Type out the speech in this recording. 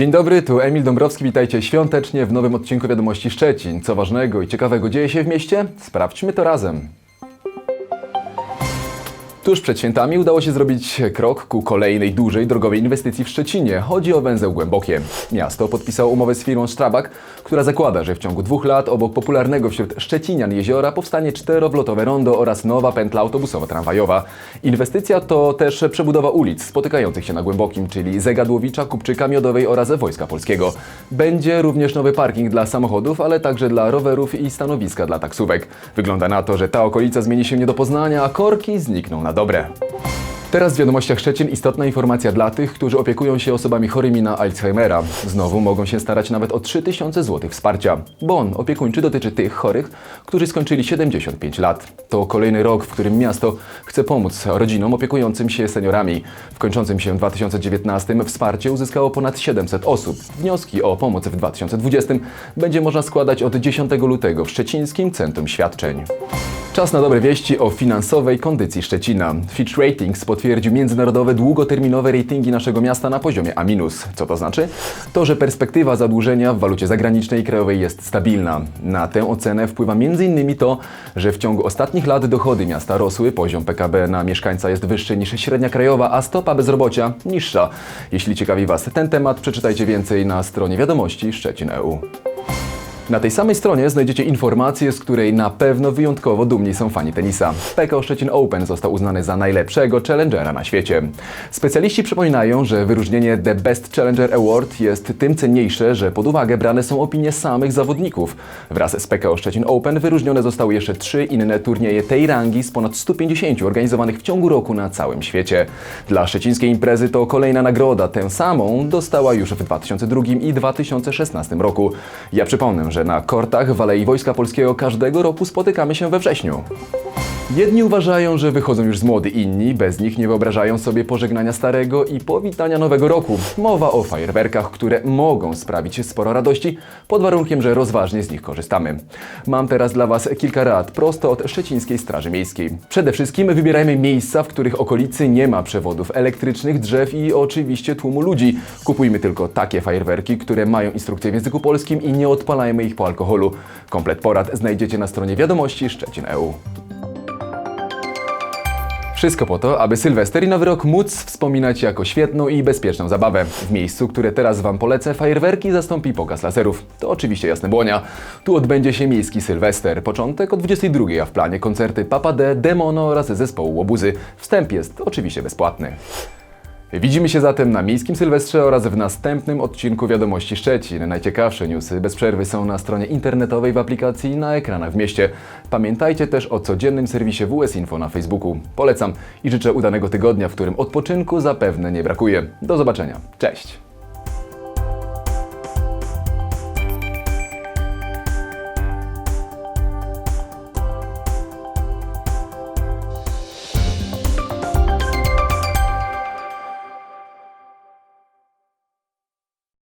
Dzień dobry, tu Emil Dąbrowski, witajcie świątecznie w nowym odcinku Wiadomości Szczecin. Co ważnego i ciekawego dzieje się w mieście? Sprawdźmy to razem. Tuż przed świętami udało się zrobić krok ku kolejnej dużej drogowej inwestycji w Szczecinie. Chodzi o węzeł Głębokie. Miasto podpisało umowę z firmą Strabag, która zakłada, że w ciągu dwóch lat obok popularnego wśród szczecinian jeziora powstanie czterowlotowe rondo oraz nowa pętla autobusowo-tramwajowa. Inwestycja to też przebudowa ulic spotykających się na Głębokim, czyli Zegadłowicza, Kupczyka Miodowej oraz Wojska Polskiego. Będzie również nowy parking dla samochodów, ale także dla rowerów i stanowiska dla taksówek. Wygląda na to, że ta okolica zmieni się nie do poznania, a korki znikną na dobre. Teraz w wiadomościach Szczecin istotna informacja dla tych, którzy opiekują się osobami chorymi na Alzheimera. Znowu mogą się starać nawet o 3000 zł wsparcia. Bon opiekuńczy dotyczy tych chorych, którzy skończyli 75 lat. To kolejny rok, w którym miasto chce pomóc rodzinom opiekującym się seniorami. W kończącym się 2019 wsparcie uzyskało ponad 700 osób. Wnioski o pomoc w 2020 będzie można składać od 10 lutego w Szczecińskim Centrum Świadczeń. Czas na dobre wieści o finansowej kondycji Szczecina. Fitch Ratings potwierdził międzynarodowe długoterminowe ratingi naszego miasta na poziomie A-. Co to znaczy? To, że perspektywa zadłużenia w walucie zagranicznej i krajowej jest stabilna. Na tę ocenę wpływa m.in. to, że w ciągu ostatnich lat dochody miasta rosły, poziom PKB na mieszkańca jest wyższy niż średnia krajowa, a stopa bezrobocia niższa. Jeśli ciekawi Was ten temat, przeczytajcie więcej na stronie wiadomości Szczecin EU. Na tej samej stronie znajdziecie informację, z której na pewno wyjątkowo dumni są fani tenisa. PKO Szczecin Open został uznany za najlepszego challengera na świecie. Specjaliści przypominają, że wyróżnienie The Best Challenger Award jest tym cenniejsze, że pod uwagę brane są opinie samych zawodników. Wraz z PKO Szczecin Open wyróżnione zostały jeszcze trzy inne turnieje tej rangi z ponad 150 organizowanych w ciągu roku na całym świecie. Dla szczecińskiej imprezy to kolejna nagroda, tę samą dostała już w 2002 i 2016 roku. Ja przypomnę, że na kortach w Alei Wojska Polskiego każdego roku spotykamy się we wrześniu. Jedni uważają, że wychodzą już z mody, inni bez nich nie wyobrażają sobie pożegnania starego i powitania nowego roku. Mowa o fajerwerkach, które mogą sprawić sporo radości, pod warunkiem, że rozważnie z nich korzystamy. Mam teraz dla Was kilka rad prosto od Szczecińskiej Straży Miejskiej. Przede wszystkim wybierajmy miejsca, w których okolicy nie ma przewodów elektrycznych, drzew i oczywiście tłumu ludzi. Kupujmy tylko takie fajerwerki, które mają instrukcję w języku polskim i nie odpalajmy ich po alkoholu. Komplet porad znajdziecie na stronie wiadomości Szczecin E EU. Wszystko po to, aby Sylwester i Nowy Rok móc wspominać jako świetną i bezpieczną zabawę. W miejscu, które teraz Wam polecę, fajerwerki zastąpi pokaz laserów. To oczywiście Jasne Błonia. Tu odbędzie się miejski Sylwester. Początek o 22, a w planie koncerty Papa D, Demono oraz zespołu Łobuzy. Wstęp jest oczywiście bezpłatny. Widzimy się zatem na Miejskim Sylwestrze oraz w następnym odcinku Wiadomości Szczecin. Najciekawsze newsy bez przerwy są na stronie internetowej w aplikacji i na ekranach w mieście. Pamiętajcie też o codziennym serwisie WS Info na Facebooku. Polecam i życzę udanego tygodnia, w którym odpoczynku zapewne nie brakuje. Do zobaczenia. Cześć!